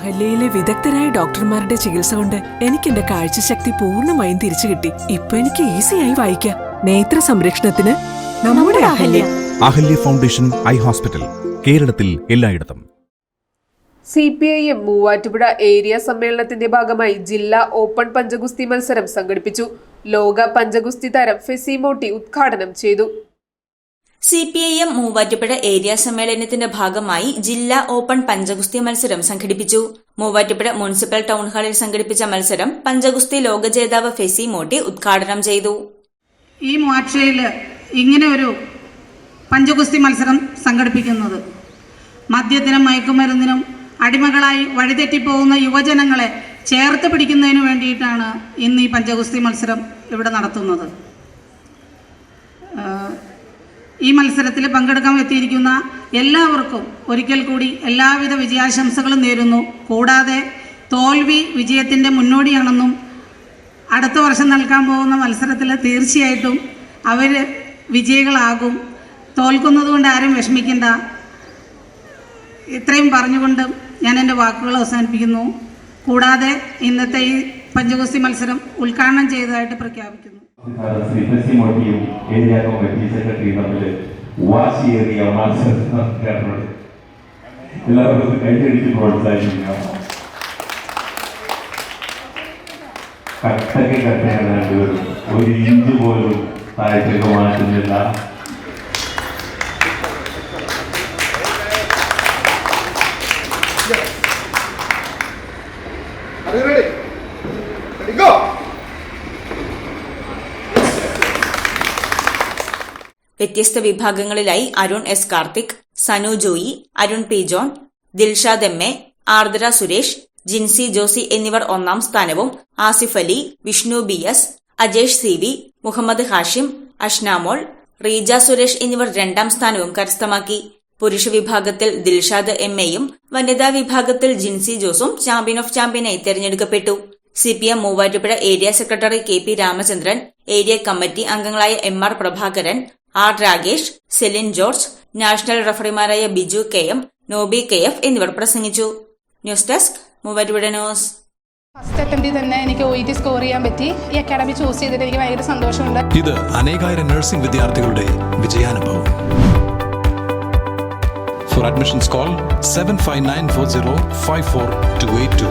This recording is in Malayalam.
അഹല്യയിലെ വിദഗ്ധരായ ഡോക്ടർമാരുടെ ചികിത്സ കൊണ്ട് എനിക്ക് എന്റെ കാഴ്ചശക്തി പൂർണമായും തിരിച്ചു കിട്ടി. ഇപ്പൊ എനിക്ക് ഈസിയായി വായിക്കാം. നേത്ര സംരക്ഷണത്തിന് നമ്മുടെ Ahalya. Ahalya. Foundation eye hospital കേരളത്തിൽ എല്ലായിടത്തും. C P I M Muvattupuzha area സമ്മേളനത്തിന്റെ ഭാഗമായി ജില്ലാ ഓപ്പൺ പഞ്ചഗുസ്തി മത്സരം സംഘടിപ്പിച്ചു. ലോക പഞ്ചഗുസ്തി താരം ഫെസിമോട്ടി ഉദ്ഘാടനം ചെയ്തു. C P I M Muvattupuzha area സമ്മേളനത്തിന്റെ ഭാഗമായി ജില്ലാ ഓപ്പൺ പഞ്ചഗുസ്തി മത്സരം സംഘടിപ്പിച്ചു. മൂവാറ്റുപുഴ മുനിസിപ്പൽ ടൗൺഹാളിൽ സംഘടിപ്പിച്ച മത്സരം പഞ്ചഗുസ്തി ലോക ജേതാവ് ഫെസി മോട്ടി ഉദ്ഘാടനം ചെയ്തു. ഈ മൂവാഴ്ചയിൽ ഇങ്ങനെ ഒരു പഞ്ചഗുസ്തി മത്സരം സംഘടിപ്പിക്കുന്നത്. മദ്യത്തിനും മയക്കുമരുന്നിനും അടിമകളായി വഴിതെറ്റിപ്പോകുന്ന യുവജനങ്ങളെ ചേർത്ത് പിടിക്കുന്നതിന് വേണ്ടിയിട്ടാണ് ഇന്ന് ഈ പഞ്ചഗുസ്തി മത്സരം ഇവിടെ നടത്തുന്നത്. ഈ മത്സരത്തിൽ പങ്കെടുക്കാൻ എത്തിയിരിക്കുന്ന എല്ലാവർക്കും ഒരിക്കൽ കൂടി എല്ലാവിധ വിജയാശംസകളും നേരുന്നു. കൂടാതെ തോൽവി വിജയത്തിന്റെ മുന്നോടിയാണെന്നും അടുത്ത വർഷം നൽകാൻ പോകുന്ന മത്സരത്തിൽ തീർച്ചയായിട്ടും അവർ വിജയികളാകും. തോൽക്കുന്നത് കൊണ്ട് ആരും വിഷമിക്കേണ്ട. ഇത്രയും പറഞ്ഞുകൊണ്ട് ഞാൻ എന്റെ വാക്കുകൾ അവസാനിപ്പിക്കുന്നു. കൂടാതെ ഇന്നത്തെ ഈ പഞ്ചഗുസ്തി മത്സരം ഉദ്ഘാടനം ചെയ്തതായിട്ട് പ്രഖ്യാപിക്കുന്നു. വാശിയേറിയ മത്സരം നടക്കാറുണ്ട് എല്ലാവർക്കും കൈയടിച്ച് പ്രോത്സാഹിപ്പിക്കാം കട്ടക്ക് കട്ടയാണ് രണ്ടുപേരും. ഒരു ഇഞ്ച് പോലും താഴത്തേക്ക് മാറ്റുന്നില്ല. Are you ready? Go! വ്യത്യസ്ത വിഭാഗങ്ങളിലായി Arun S Karthik Sanu Joy Arun P John Dilshad M A Ardra Suresh Jincy Josy എന്നിവർ ഒന്നാം സ്ഥാനവും Asif Ali Vishnu B S Ajesh C V Muhammad Hashim Ashnamol Reeja Suresh എന്നിവർ രണ്ടാം സ്ഥാനവും കരസ്ഥമാക്കി പുരുഷ വിഭാഗത്തിൽ ദിൽഷാദ് എം എയും വനിതാ വിഭാഗത്തിൽ ജിൻസി ജോസും ചാമ്പ്യൻ ഓഫ് ചാമ്പ്യനായി തെരഞ്ഞെടുക്കപ്പെട്ടു C P M Muvattupuzha area secretary K P Ramachandran area committee അംഗങ്ങളായ M R Prabhakaran R Ragesh Celine George national റഫറിമാരായ Biju K M Nobi K F എന്നിവർ പ്രസംഗിച്ചു. News desk Muvattupuzha news. First അറ്റംപ്റ്റിൽ തന്നെ എനിക്ക് ഒ ടി സ്കോർ ചെയ്യാൻ പറ്റി. ഈ അക്കാഡമി ചൂസ് ചെയ്തിട്ട് എനിക്ക് ഭയങ്കര സന്തോഷമുണ്ട്. ഇത് അനേകായിരം നഴ്സിംഗ് വിദ്യാർത്ഥികളുടെ വിജയാനുഭവം. For admissions call seven five nine four zero five four two eight two